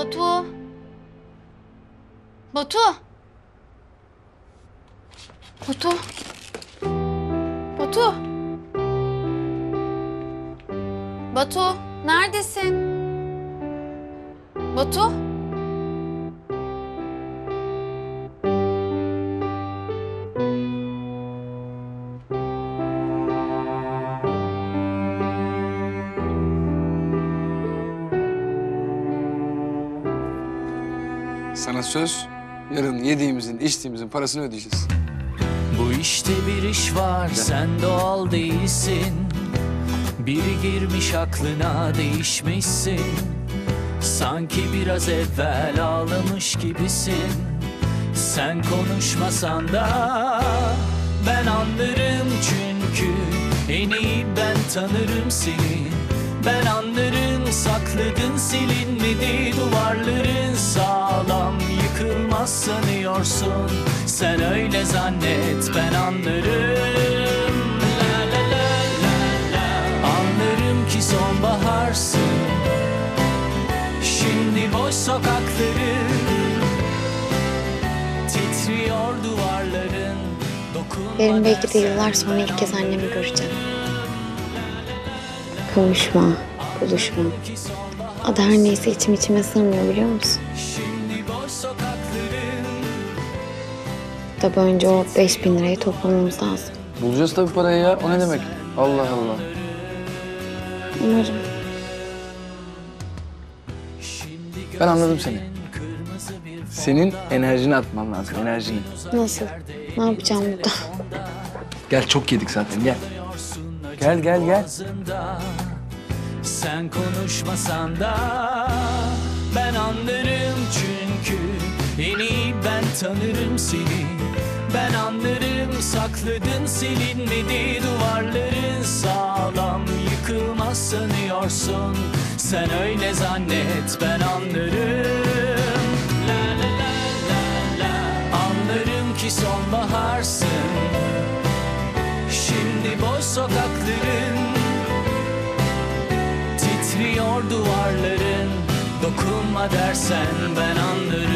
Batu. Batu. Batu. Batu. Batu, neredesin? Batu? Sana söz, yarın yediğimizin, içtiğimizin parasını ödeyeceğiz. Bu işte bir iş var sen doğal değilsin. Biri girmiş aklına değişmişsin. Sanki biraz evvel ağlamış gibisin. Sen konuşmasan da ben anlarım çünkü. En iyi ben tanırım seni. Ben anlarım sakladın silinmedi duvarların sağlam Yıkılmaz sanıyorsun sen öyle zannet ben anlarım La la la la la Anlarım ki sonbaharsın Şimdi boş sokakları Titriyor duvarların Yarın belki de yıllar sonra ilk kez annemi göreceğim. Kavuşma, buluşma. Adı her neyse içim içime sığmıyor biliyor musun? Tabii önce o 5000 lirayı toplamamız lazım. Bulacağız tabii parayı ya. O ne demek? Allah Allah. Umarım. Ben anladım seni. Senin enerjini atman lazım, enerjini. Nasıl? Ne yapacağım burada? Gel çok yedik zaten, gel. Gel, gel, gel. Sen konuşmasan da ben anlarım çünkü En iyi ben tanırım seni sakladın silinmedi duvarların. Sağlam Yıkılmaz sanıyorsun. Sen öyle zannet ben anlarım. La la la la la. Anlarım ki sonbaharsın. Şimdi boş sokakların Titriyor duvarların. Dokunma dersen ben anlarım